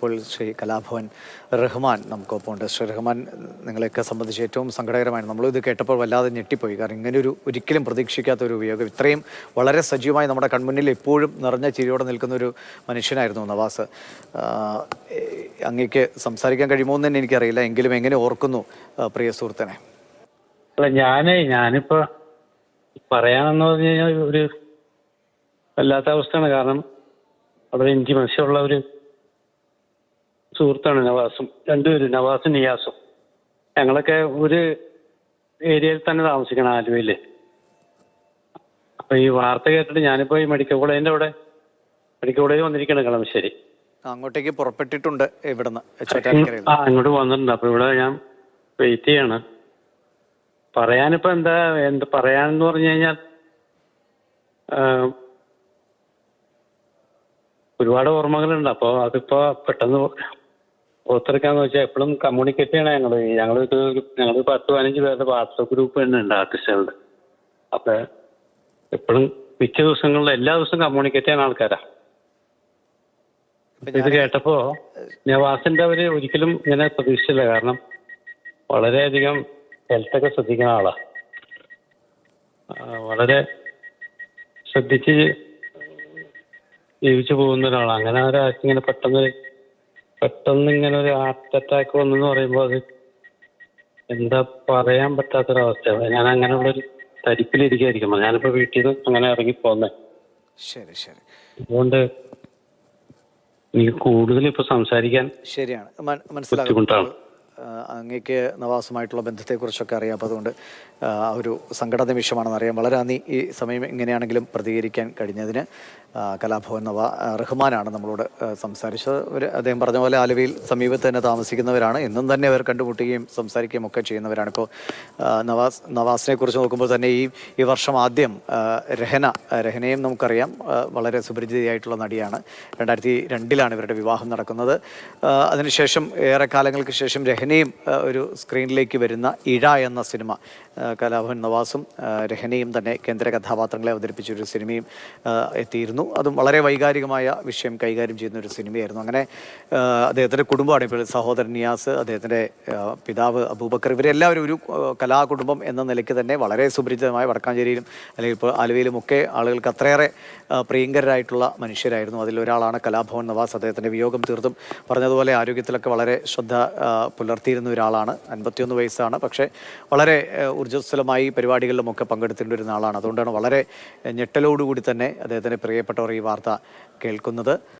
ഇപ്പോൾ ശ്രീ കലാഭവൻ റഹ്മാൻ നമുക്കൊപ്പമുണ്ട്. ശ്രീ റഹ്മാൻ നിങ്ങളെയൊക്കെ സംബന്ധിച്ച് ഏറ്റവും സങ്കടകരമാണ് നമ്മളിത് കേട്ടപ്പോൾ വല്ലാതെ ഞെട്ടിപ്പോയി. കാരണം ഇങ്ങനൊരു ഒരിക്കലും പ്രതീക്ഷിക്കാത്ത ഒരു ഉപയോഗം. ഇത്രയും വളരെ സജീവമായി നമ്മുടെ കൺമുന്നിൽ എപ്പോഴും നിറഞ്ഞ ചിരിയോടെ നിൽക്കുന്ന ഒരു മനുഷ്യനായിരുന്നു നവാസ്. അങ്ങേക്ക് സംസാരിക്കാൻ കഴിയുമോ എന്ന് തന്നെ എനിക്കറിയില്ല. എങ്കിലും എങ്ങനെ ഓർക്കുന്നു പ്രിയ സുഹൃത്തിനെ? അല്ല ഞാനേ ഞാനിപ്പോ പറയാനെന്ന് പറഞ്ഞു കഴിഞ്ഞാൽ ഒരു വല്ലാത്ത അവസ്ഥയാണ്. കാരണം വളരെ മനസ്സിലുള്ള ഒരു സുഹൃത്താണ് നവാസും. രണ്ടുപേരും നവാസും നിയാസും. ഞങ്ങളൊക്കെ ഒരു ഏരിയയിൽ തന്നെ താമസിക്കണം ആലുവയിൽ അപ്പൊ ഈ വാർത്ത കേട്ടിട്ട് ഞാനിപ്പോ ഈ മെഡിക്കൽ കോളേജിന്റെ അവിടെ മെഡിക്കൽ കോളേജ് വന്നിരിക്കണം കളമശ്ശേരി. അങ്ങോട്ടേക്ക് പുറപ്പെട്ടിട്ടുണ്ട് ഇവിടുന്ന്. ആ അങ്ങോട്ട് വന്നിട്ടുണ്ട്. അപ്പൊ ഇവിടെ ഞാൻ വെയിറ്റ് ചെയ്യാണ്. പറയാനിപ്പോ എന്താ എന്ത് പറയാനെന്ന് പറഞ്ഞു കഴിഞ്ഞാൽ ഒരുപാട് ഓർമ്മകളുണ്ട്. അപ്പോൾ അതിപ്പോ പെട്ടെന്ന് ഓർത്തെടുക്കാന്ന് വെച്ചാൽ എപ്പോഴും കമ്മ്യൂണിക്കേറ്റ് ചെയ്യണം ഞങ്ങൾ ഞങ്ങൾ ഇത് ഞങ്ങൾ പത്ത് പതിനഞ്ച് പേരുടെ വാട്സപ്പ് ഗ്രൂപ്പ് തന്നെ ഉണ്ട് ആർട്ടിസ്റ്റുകളുടെ അപ്പൊ എപ്പോഴും മിക്ക ദിവസങ്ങളിലും എല്ലാ ദിവസവും കമ്മ്യൂണിക്കേറ്റ് ചെയ്യുന്ന ആൾക്കാരാ. ഇത് കേട്ടപ്പോ നവാസിന്റെ അവർ ഒരിക്കലും ഇങ്ങനെ പ്രതീക്ഷിച്ചില്ല. കാരണം വളരെയധികം ഹെൽത്ത് ഒക്കെ ശ്രദ്ധിക്കുന്ന ആളാ. വളരെ ശ്രദ്ധിച്ച് ജീവിച്ചു പോകുന്ന ഒരാളാണ് അങ്ങനെ ഒരാൾക്ക് ഇങ്ങനെ പെട്ടെന്ന് പെട്ടെന്ന് ഇങ്ങനെ ഒരു ഹാർട്ട് അറ്റാക്ക് വന്നെന്ന് പറയുമ്പോൾ അത് എന്താ പറയാൻ പറ്റാത്തൊരവസ്ഥയാണ് ഞാൻ അങ്ങനെയുള്ളൊരു തരിപ്പിലിരിക്കായിരിക്കും. ഞാനിപ്പോ വീട്ടിൽ നിന്ന് അങ്ങനെ ഇറങ്ങി പോന്നെ. ശരി ശരി. അതുകൊണ്ട് എനിക്ക് കൂടുതൽ ഇപ്പൊ സംസാരിക്കാൻ ശരിയാണ്. മനസ്സിലാകും. അങ്ങേക്ക് നവാസുമായിട്ടുള്ള ബന്ധത്തെക്കുറിച്ചൊക്കെ അറിയാം. അപ്പോൾ അതുകൊണ്ട് ആ, ഒരു സങ്കട നിമിഷമാണെന്ന് അറിയാം. വളരെ നന്ദി ഈ സമയം എങ്ങനെയാണെങ്കിലും പ്രതികരിക്കാൻ കഴിഞ്ഞതിന്. കലാഭവൻ നവ റഹ്മാനാണ് നമ്മളോട് സംസാരിച്ചത്. ഒരു അദ്ദേഹം പറഞ്ഞ പോലെ ആലുവയിൽ സമീപത്ത് തന്നെ താമസിക്കുന്നവരാണ്. എന്നും തന്നെ അവർ കണ്ടുമുട്ടുകയും സംസാരിക്കുകയും ഒക്കെ ചെയ്യുന്നവരാണ്. ഇപ്പോൾ നവാസ് നവാസിനെ കുറിച്ച് നോക്കുമ്പോൾ തന്നെ ഈ ഈ വർഷം ആദ്യം രഹന രഹനയും നമുക്കറിയാം വളരെ സുപരിചിതയായിട്ടുള്ള നടിയാണ്. രണ്ടായിരത്തി രണ്ടിലാണ് ഇവരുടെ വിവാഹം നടക്കുന്നത്. അതിനുശേഷം ഏറെ കാലങ്ങൾക്ക് ശേഷം രഹനയും ആ, ഒരു സ്ക്രീനിലേക്ക് വരുന്ന ഇഴ എന്ന സിനിമ കലാഭവൻ നവാസും രഹനയും തന്നെ കേന്ദ്ര കഥാപാത്രങ്ങളെ അവതരിപ്പിച്ചൊരു സിനിമയും എത്തിയിരുന്നു. അതും വളരെ വൈകാരികമായ വിഷയം കൈകാര്യം ചെയ്യുന്ന ഒരു സിനിമയായിരുന്നു. അങ്ങനെ അദ്ദേഹത്തിന്റെ കുടുംബമാണ് ഇപ്പോൾ സഹോദരൻ നിയാസ് അദ്ദേഹത്തിന്റെ പിതാവ് അബൂബക്കർ ഇവരെല്ലാവരും ഒരു കലാകുടുംബം എന്ന നിലയ്ക്ക് തന്നെ വളരെ സുപരിചിതമായ വടക്കാഞ്ചേരിയിലും അല്ലെങ്കിൽ ഇപ്പോൾ ആലുവയിലും ഒക്കെ ആളുകൾക്ക് അത്രയേറെ പ്രിയങ്കരായിട്ടുള്ള മനുഷ്യരായിരുന്നു. അതിലൊരാളാണ് കലാഭവൻ നവാസ്. അദ്ദേഹത്തിന്റെ വിയോഗം തീർത്തും പറഞ്ഞതുപോലെ ആരോഗ്യത്തിലൊക്കെ വളരെ ശ്രദ്ധ ആ, പുലർത്തിയിരുന്ന ഒരാളാണ്. അൻപത്തിയൊന്ന് വയസ്സാണ്. പക്ഷേ വളരെ ഊർജസ്വലമായി പരിപാടികളിലുമൊക്കെ പങ്കെടുത്തിരുന്ന ആളാണ് അതുകൊണ്ടാണ് വളരെ ഞെട്ടലോടുകൂടി തന്നെ അദ്ദേഹത്തിന്റെ പ്രിയപ്പെട്ടവർ ഈ വാർത്ത കേൾക്കുന്നത്.